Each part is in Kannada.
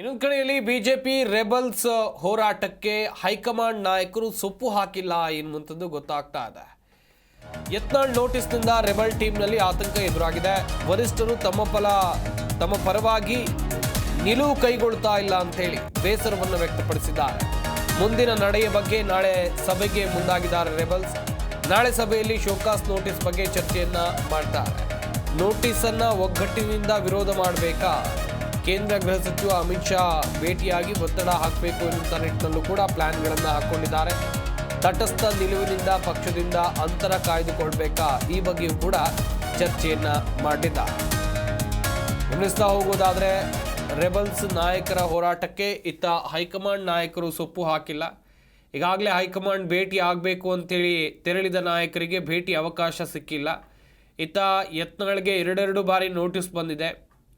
ಇನ್ನೊಂದು ಕಡೆಯಲ್ಲಿ ಬಿಜೆಪಿ ರೆಬಲ್ಸ್ ಹೋರಾಟಕ್ಕೆ ಹೈಕಮಾಂಡ್ ನಾಯಕರು ಸೊಪ್ಪು ಹಾಕಿಲ್ಲ ಎನ್ನುವಂಥದ್ದು ಗೊತ್ತಾಗ್ತಾ ಇದೆ. ಯತ್ನಾಳ್ ನೋಟಿಸ್ನಿಂದ ರೆಬಲ್ ಟೀಮ್ನಲ್ಲಿ ಆತಂಕ ಎದುರಾಗಿದೆ. ವರಿಷ್ಠರು ತಮ್ಮ ಫಲ, ತಮ್ಮ ಪರವಾಗಿ ನಿಲುವು ಕೈಗೊಳ್ತಾ ಇಲ್ಲ ಅಂತೇಳಿ ಬೇಸರವನ್ನು ವ್ಯಕ್ತಪಡಿಸಿದ್ದಾರೆ. ಮುಂದಿನ ನಡೆಯ ಬಗ್ಗೆ ನಾಳೆ ಸಭೆಗೆ ಮುಂದಾಗಿದ್ದಾರೆ ರೆಬಲ್ಸ್. ನಾಳೆ ಸಭೆಯಲ್ಲಿ ಶೋಕಾಸ್ ನೋಟಿಸ್ ಬಗ್ಗೆ ಚರ್ಚೆಯನ್ನ ಮಾಡ್ತಾರೆ. ನೋಟಿಸ್ ಅನ್ನ ಒಗ್ಗಟ್ಟಿನಿಂದ ವಿರೋಧ ಮಾಡಬೇಕಾ? ಕೇಂದ್ರ ಗೃಹ ಸಚಿವ ಅಮಿತ್ ಶಾ ಭೇಟಿಯಾಗಿ ಒತ್ತಡ ಹಾಕಬೇಕು ಎನ್ನುವಂಥ ನಿಟ್ಟಿನಲ್ಲೂ ಕೂಡ ಪ್ಲಾನ್ಗಳನ್ನು ಹಾಕೊಂಡಿದ್ದಾರೆ. ತಟಸ್ಥ ನಿಲುವಿನಿಂದ ಪಕ್ಷದಿಂದ ಅಂತರ ಕಾಯ್ದುಕೊಳ್ಬೇಕಾ ಈ ಬಗ್ಗೆಯೂ ಕೂಡ ಚರ್ಚೆಯನ್ನ ಮಾಡಿದ್ದಾರೆ ಗಮನಿಸ್ತಾ ಹೋಗೋದಾದ್ರೆ ರೆಬಲ್ಸ್ ನಾಯಕರ ಹೋರಾಟಕ್ಕೆ ಇತ್ತ ಹೈಕಮಾಂಡ್ ನಾಯಕರು ಸೊಪ್ಪು ಹಾಕಿಲ್ಲ. ಈಗಾಗಲೇ ಹೈಕಮಾಂಡ್ ಭೇಟಿ ಆಗಬೇಕು ಅಂತೇಳಿ ತೆರಳಿದ ನಾಯಕರಿಗೆ ಭೇಟಿ ಅವಕಾಶ ಸಿಕ್ಕಿಲ್ಲ. ಇತ್ತ ಯತ್ನಗಳಿಗೆ ಎರಡೆರಡು ಬಾರಿ ನೋಟಿಸ್ ಬಂದಿದೆ.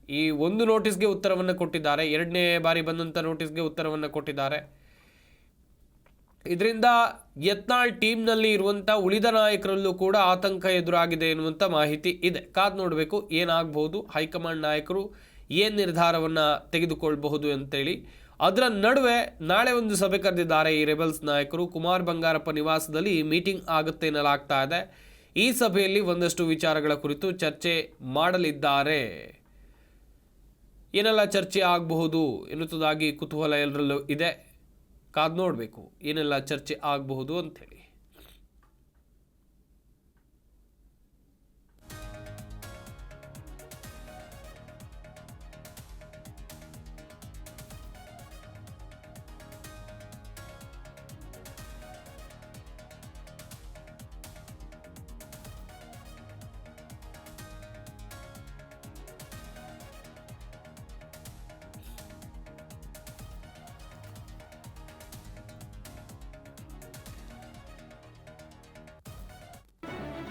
ಈ ಒಂದು ನೋಟಿಸ್ಗೆ ಉತ್ತರವನ್ನು ಕೊಟ್ಟಿದ್ದಾರೆ, ಎರಡನೇ ಬಾರಿ ಬಂದಂಥ ನೋಟಿಸ್ಗೆ ಉತ್ತರವನ್ನು ಕೊಟ್ಟಿದ್ದಾರೆ. ಇದರಿಂದ ಯತ್ನಾಳ್ ಟೀಮ್ನಲ್ಲಿ ಇರುವಂಥ ಉಳಿದ ನಾಯಕರಲ್ಲೂ ಕೂಡ ಆತಂಕ ಎದುರಾಗಿದೆ ಎನ್ನುವಂಥ ಮಾಹಿತಿ ಇದೆ. ಕಾದು ನೋಡಬೇಕು ಏನಾಗಬಹುದು ಹೈಕಮಾಂಡ್ ನಾಯಕರು ಏನು ನಿರ್ಧಾರವನ್ನು ತೆಗೆದುಕೊಳ್ಬಹುದು ಅಂತೇಳಿ. ಅದರ ನಡುವೆ ನಾಳೆ ಒಂದು ಸಭೆ ಕರೆದಿದ್ದಾರೆ ಈ ರೆಬಲ್ಸ್ ನಾಯಕರು. ಕುಮಾರ್ ಬಂಗಾರಪ್ಪ ನಿವಾಸದಲ್ಲಿ ಮೀಟಿಂಗ್ ಆಗುತ್ತೆ ಎನ್ನಲಾಗ್ತಾ ಇದೆ. ಈ ಸಭೆಯಲ್ಲಿ ಒಂದಷ್ಟು ವಿಚಾರಗಳ ಕುರಿತು ಚರ್ಚೆ ಮಾಡಲಿದ್ದಾರೆ. ಏನೆಲ್ಲ ಚರ್ಚೆ ಆಗಬಹುದು ಎನ್ನುತ್ತದಾಗಿ ಕುತೂಹಲ ಎಲ್ಲರಲ್ಲೂ ಇದೆ. ಕಾದ್ ನೋಡಬೇಕು ಏನೆಲ್ಲ ಚರ್ಚೆ ಆಗಬಹುದು ಅಂಥೇಳಿ.